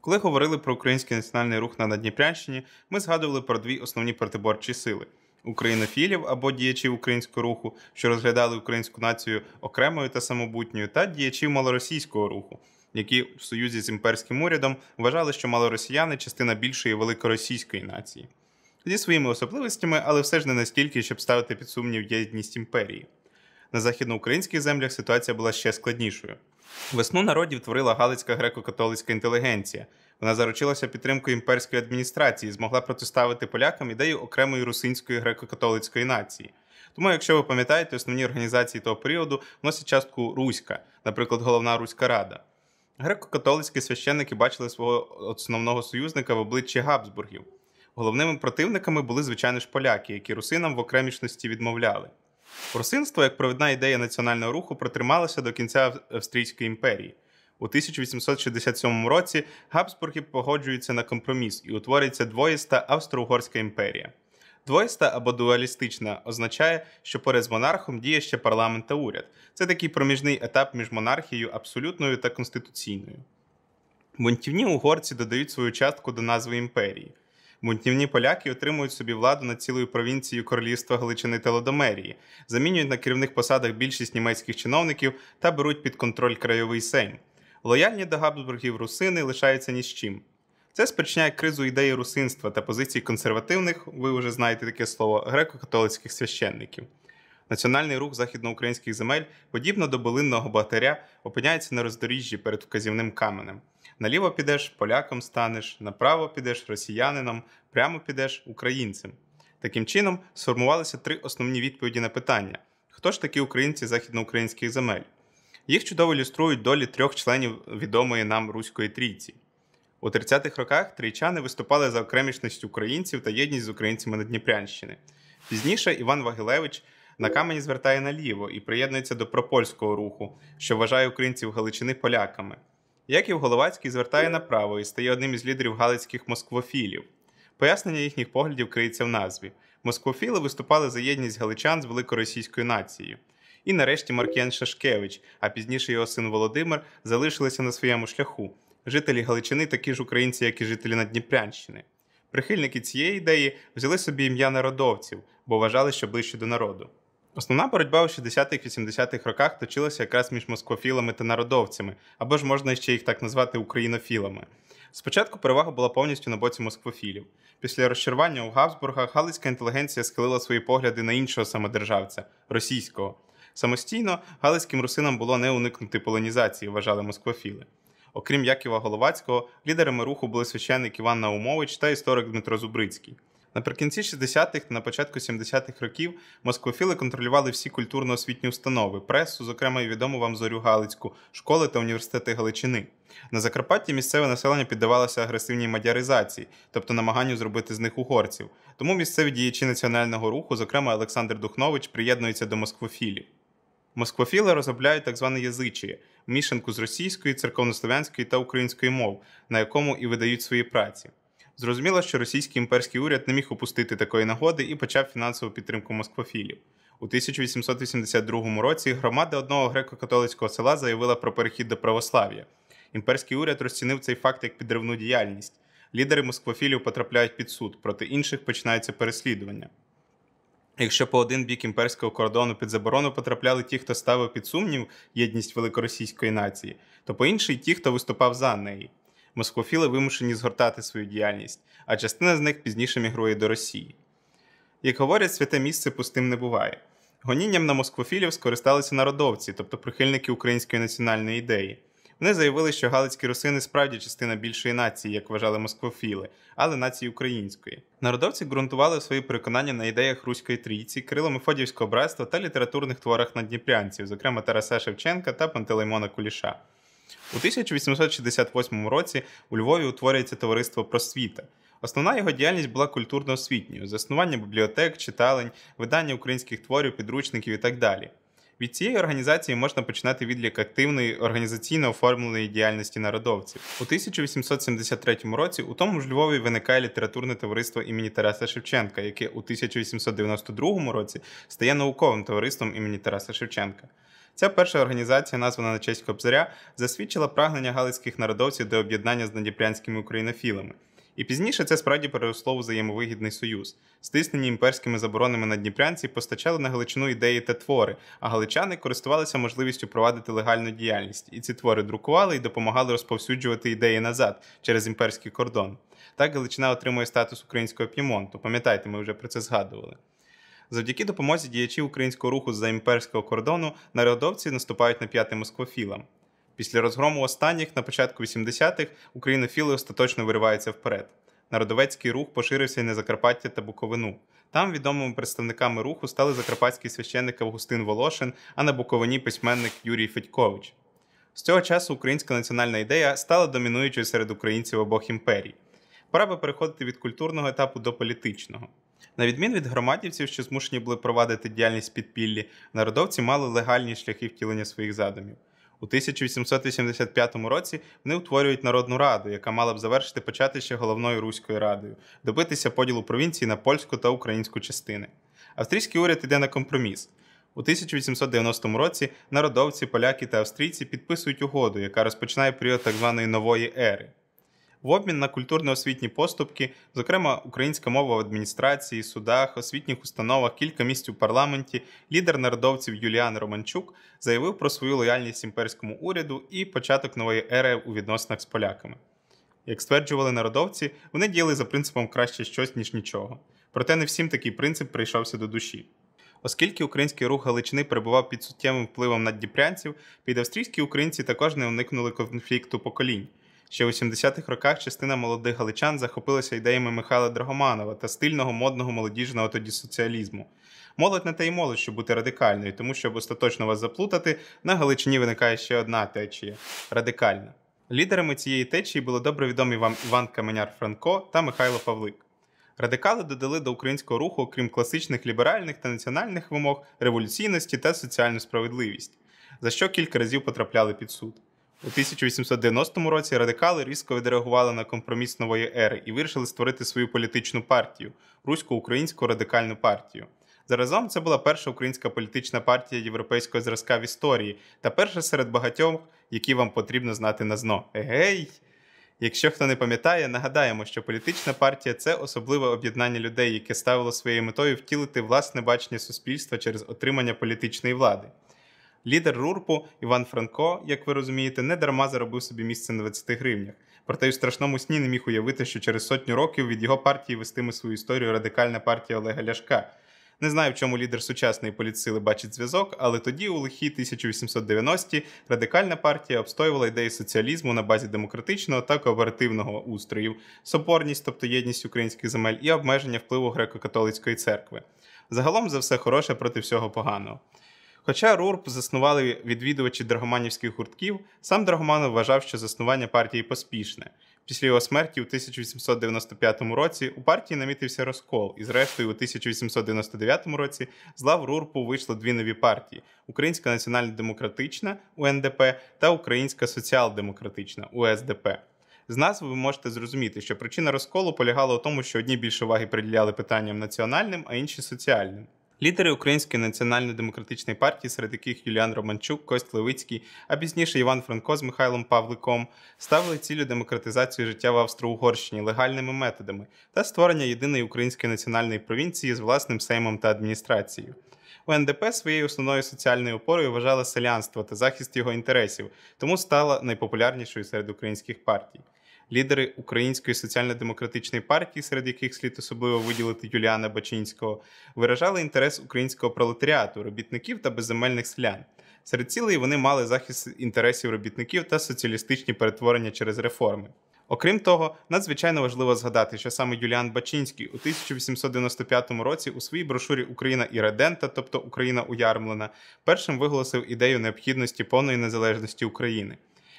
Коли говорили про український національний рух на Надніпрянщині, ми згадували про дві основні протиборчі сили. Українофілів або діячів українського руху, що розглядали українську націю окремою та самобутньою, та діячів малоросійського руху, які в союзі з імперським урядом вважали, що малоросіяни частина більшої великоросійської нації, зі своїми особливостями, але все ж не настільки, щоб ставити під сумнів єдність імперії. На західноукраїнських землях ситуація була ще складнішою. Весну народів творила Галицька греко-католицька інтелігенція. Вона заручилася підтримкою імперської адміністрації, і змогла протиставити полякам ідею окремої русинської греко-католицької нації. Тому, якщо ви пам'ятаєте, основні організації того періоду вносять частку Руська, наприклад, головна Руська Рада. Греко-католицькі священники бачили свого основного союзника в обличчі Габсбургів. Головними противниками були, звичайно ж, поляки, які русинам в окремішності відмовляли. Русинство, як провідна ідея національного руху, протрималося до кінця Австрійської імперії. У 1867 році Габсбурги погоджуються на компроміс і утворюється двоїста Австро-Угорська імперія. Двоїста або дуалістична означає, що поряд з монархом діє ще парламент та уряд. Це такий проміжний етап між монархією абсолютною та конституційною. Бунтівні угорці додають свою частку до назви імперії. Бунтівні поляки отримують собі владу над цілою провінцією королівства Галичини та Лодомерії, замінюють на керівних посадах більшість німецьких чиновників та беруть під контроль краєвий сейм. Лояльні до Габсбургів русини лишаються ні з чим. Це спричиняє кризу ідеї русинства та позицій консервативних, ви вже знаєте таке слово, греко-католицьких священників. Національний рух західноукраїнських земель, подібно до болинного батаря, опиняється на роздоріжжі перед вказівним каменем. Наліво підеш поляком станеш, направо підеш росіянином, прямо підеш українцем. Таким чином сформувалися три основні відповіді на питання: хто ж такі українці західноукраїнських земель? Їх чудово ілюструють долі трьох членів відомої нам Руської трійці. У 30-х роках трійчани виступали за окремішність українців та єдність з українцями на Дніпрянщини. Пізніше Іван Вагилевич на камені звертає наліво і приєднується до пропольського руху, що вважає українців Галичини поляками. Яків Головацький звертає направо і стає одним із лідерів галицьких москвофілів. Пояснення їхніх поглядів криється в назві. Москвофіли виступали за єдність галичан з великоросійською нацією. І нарешті Маркіян Шашкевич, а пізніше його син Володимир, залишилися на своєму шляху. Жителі Галичини такі ж українці, як і жителі Надніпрянщини. Прихильники цієї ідеї взяли собі ім'я народовців, бо вважали, що ближче до народу. Основна боротьба у 60-х-80-х роках точилася якраз між москвофілами та народовцями, або ж можна ще їх так назвати українофілами. Спочатку перевага була повністю на боці москвофілів. Після розчарування у Габсбургах галицька інтелігенція схилила свої погляди на іншого самодержавця російського. Самостійно галицьким русинам було не уникнути полонізації, вважали москвофіли. Окрім Яківа Головацького, лідерами руху були священник Іван Наумович та історик Дмитро Зубрицький. Наприкінці 60-х та на початку 70-х років москвофіли контролювали всі культурно-освітні установи, пресу, зокрема і відому вам зорю Галицьку, школи та університети Галичини. На Закарпатті місцеве населення піддавалося агресивній мадяризації, тобто намаганню зробити з них угорців. Тому місцеві діячі національного руху, зокрема Олександр Духнович, приєднуються до москвофілів. Москвофіли розробляють так зване язичіє – мішанку з російської, церковнослов'янської та української мов, на якому і видають свої праці. Зрозуміло, що російський імперський уряд не міг упустити такої нагоди і почав фінансову підтримку москвофілів. У 1882 році громада одного греко-католицького села заявила про перехід до православ'я. Імперський уряд розцінив цей факт як підривну діяльність. Лідери москвофілів потрапляють під суд, проти інших починається переслідування. Якщо по один бік імперського кордону під заборону потрапляли ті, хто ставив під сумнів єдність великоросійської нації, то по інший ті, хто виступав за неї. Москвофіли вимушені згортати свою діяльність, а частина з них пізніше мігрує до Росії. Як говорять, святе місце пустим не буває. Гонінням на москвофілів скористалися народовці, тобто прихильники української національної ідеї. Вони заявили, що галицькі русини справді частина більшої нації, як вважали москвофіли, але нації української. Народовці ґрунтували свої переконання на ідеях Руської трійці, Кирило Мефодівського братства та літературних творах надніпрянців, зокрема Тараса Шевченка та Пантелеймона Куліша. У 1868 році у Львові утворюється товариство просвіта. Основна його діяльність була культурно-освітньою, заснування бібліотек, читалень, видання українських творів, підручників і так далі. Від цієї організації можна починати відлік активної організаційно оформленої діяльності народовців. У 1873 році у тому ж Львові виникає літературне товариство імені Тараса Шевченка, яке у 1892 році стає науковим товариством імені Тараса Шевченка. Ця перша організація, названа на честь Кобзаря, засвідчила прагнення галицьких народовців до об'єднання з надніпрянськими українофілами. І пізніше це справді переросло взаємовигідний союз. Стиснені імперськими заборонами на Дніпрянці постачали на Галичину ідеї та твори, а галичани користувалися можливістю провадити легальну діяльність, і ці твори друкували і допомагали розповсюджувати ідеї назад через імперський кордон. Так Галичина отримує статус українського п'ємонту. Пам'ятаєте, ми вже про це згадували. Завдяки допомозі діячів українського руху з-за імперського кордону народовці наступають на п'яти москвофілам. Після розгрому останніх на початку 80-х українофіли остаточно вириваються вперед. Народовецький рух поширився й на Закарпаття та Буковину. Там відомими представниками руху стали закарпатський священник Августин Волошин, а на Буковині письменник Юрій Федькович. З цього часу українська національна ідея стала домінуючою серед українців обох імперій. Пора би переходити від культурного етапу до політичного. На відміну від громадівців, що змушені були провадити діяльність підпіллі, народовці мали легальні шляхи втілення своїх задумів. У 1885 році вони утворюють Народну раду, яка мала б завершити початище головною руською радою, добитися поділу провінції на польську та українську частини. Австрійський уряд йде на компроміс. У 1890 році народовці, поляки та австрійці підписують угоду, яка розпочинає період так званої нової ери. В обмін на культурно-освітні поступки, зокрема українська мова в адміністрації, судах, освітніх установах, кілька місць у парламенті, лідер народовців Юліан Романчук заявив про свою лояльність імперському уряду і початок нової ери у відносинах з поляками. Як стверджували народовці, вони діяли за принципом краще щось, ніж нічого. Проте не всім такий принцип прийшовся до душі. Оскільки український рух Галичини перебував під суттєвим впливом наддніпрянців, під австрійські українці також не уникнули конфлікту поколінь. Ще у 70-х роках частина молодих галичан захопилася ідеями Михайла Драгоманова та стильного модного молодіжного тоді соціалізму. Молодь не та й молодь, щоб бути радикальною, тому щоб остаточно вас заплутати, на Галичині виникає ще одна течія радикальна. Лідерами цієї течії були добре відомі вам Іван Каменяр Франко та Михайло Павлик. Радикали додали до українського руху, крім класичних ліберальних та національних вимог, революційності та соціальну справедливість, за що кілька разів потрапляли під суд. У 1890 році радикали різко відреагували на компроміс нової ери і вирішили створити свою політичну партію русько-українську радикальну партію. Заразом це була перша українська політична партія європейського зразка в історії та перша серед багатьох, які вам потрібно знати на зно. Егей! Якщо хто не пам'ятає, нагадаємо, що політична партія це особливе об'єднання людей, яке ставило своєю метою втілити власне бачення суспільства через отримання політичної влади. Лідер Рурпу Іван Франко, як ви розумієте, не дарма заробив собі місце на 20 гривнях. Проте й у страшному сні не міг уявити, що через сотню років від його партії вестиме свою історію радикальна партія Олега Ляшка. Не знаю, в чому лідер сучасної політсили бачить зв'язок, але тоді, у лихі 1890-ті, радикальна партія обстоювала ідеї соціалізму на базі демократичного та кооперативного устроїв, соборність, тобто єдність українських земель, і обмеження впливу греко-католицької церкви. Загалом за все хороше проти всього поганого. Хоча РУРП заснували відвідувачі драгоманівських гуртків, сам Драгоманов вважав, що заснування партії поспішне. Після його смерті у 1895 році у партії намітився розкол, і, зрештою, у 1899 році з лав РУРПу вийшло дві нові партії: Українська національно-демократична УНДП та Українська соціал-демократична УСДП. З назви ви можете зрозуміти, що причина розколу полягала у тому, що одні більше уваги приділяли питанням національним, а інші соціальним. Лідери Української національно-демократичної партії, серед яких Юліан Романчук, Кость Левицький, а пізніше Іван Франко з Михайлом Павликом, ставили цілю демократизацію життя в Австро-Угорщині легальними методами та створення єдиної української національної провінції з власним сеймом та адміністрацією. УНДП своєю основною соціальною опорою вважала селянство та захист його інтересів, тому стала найпопулярнішою серед українських партій лідери Української соціально-демократичної партії, серед яких слід особливо виділити Юліана Бачинського, виражали інтерес українського пролетаріату, робітників та безземельних селян. Серед цілей вони мали захист інтересів робітників та соціалістичні перетворення через реформи. Окрім того, надзвичайно важливо згадати, що саме Юліан Бачинський у 1895 році у своїй брошурі Україна і Редента, тобто Україна уярмлена, першим виголосив ідею необхідності повної незалежності України.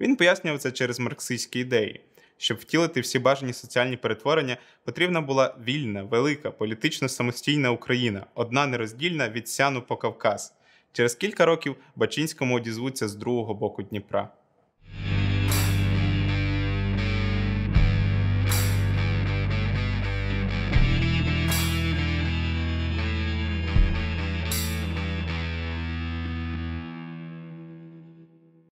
Він пояснював це через марксистські ідеї. Щоб втілити всі бажані соціальні перетворення, потрібна була вільна, велика, політично самостійна Україна, одна нероздільна від Сяну по Кавказ. Через кілька років Бачинському одізвуться з другого боку Дніпра.